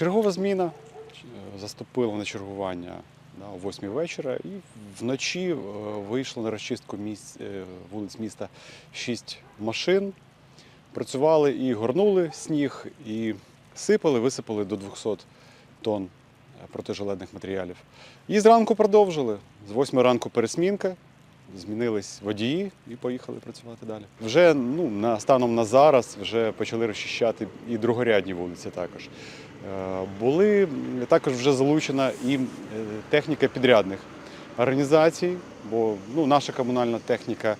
Чергова зміна заступила на чергування о 8 вечора і вночі е, вийшло на розчистку місць, е, вулиць міста 6 машин. Працювали і горнули сніг, і сипали, висипали до 200 тонн е, протижилетних матеріалів. І зранку продовжили. З 8 ранку пересмінка, змінились водії і поїхали працювати далі. Вже ну, на, станом на зараз вже почали розчищати і другорядні вулиці також. Е, Були також вже залучена і е, техніка підрядних організацій, бо ну, наша комунальна техніка,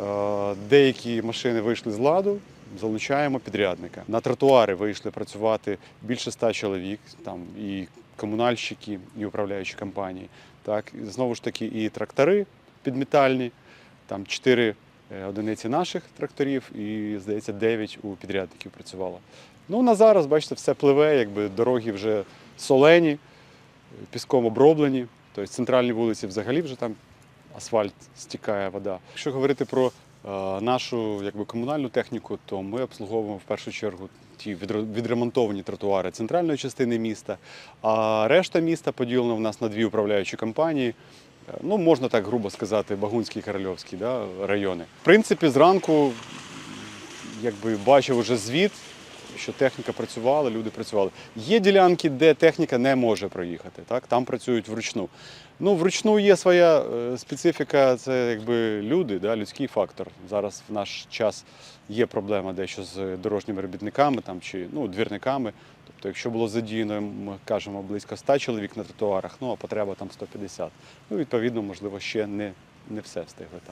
е, деякі машини вийшли з ладу, залучаємо підрядника. На тротуари вийшли працювати більше ста чоловік, там і комунальщики, і управляючі компанії. Так, знову ж таки, і трактори підмітальні, там чотири е, одиниці наших тракторів, і, здається, дев'ять у підрядників працювало. Ну, на зараз, бачите, все пливе, якби дороги вже солені, піском оброблені. Тобто центральні вулиці взагалі вже там асфальт стікає вода. Якщо говорити про е, нашу якби, комунальну техніку, то ми обслуговуємо в першу чергу ті відремонтовані тротуари центральної частини міста, а решта міста поділено в нас на дві управляючі компанії. Ну, можна так грубо сказати, Багунський Корольовський да, райони. В принципі, зранку якби бачив уже звіт, що техніка працювала, люди працювали. Є ділянки, де техніка не може проїхати, так? там працюють вручну. Ну, вручну є своя е, специфіка, це якби люди, да, людський фактор. Зараз в наш час є проблема дещо з дорожніми робітниками там, чи ну, двірниками. Тобто, якщо було задіяно, ми кажемо, близько 100 чоловік на тротуарах, ну а потреба там 150. Ну, відповідно, можливо, ще не, не все встигли так.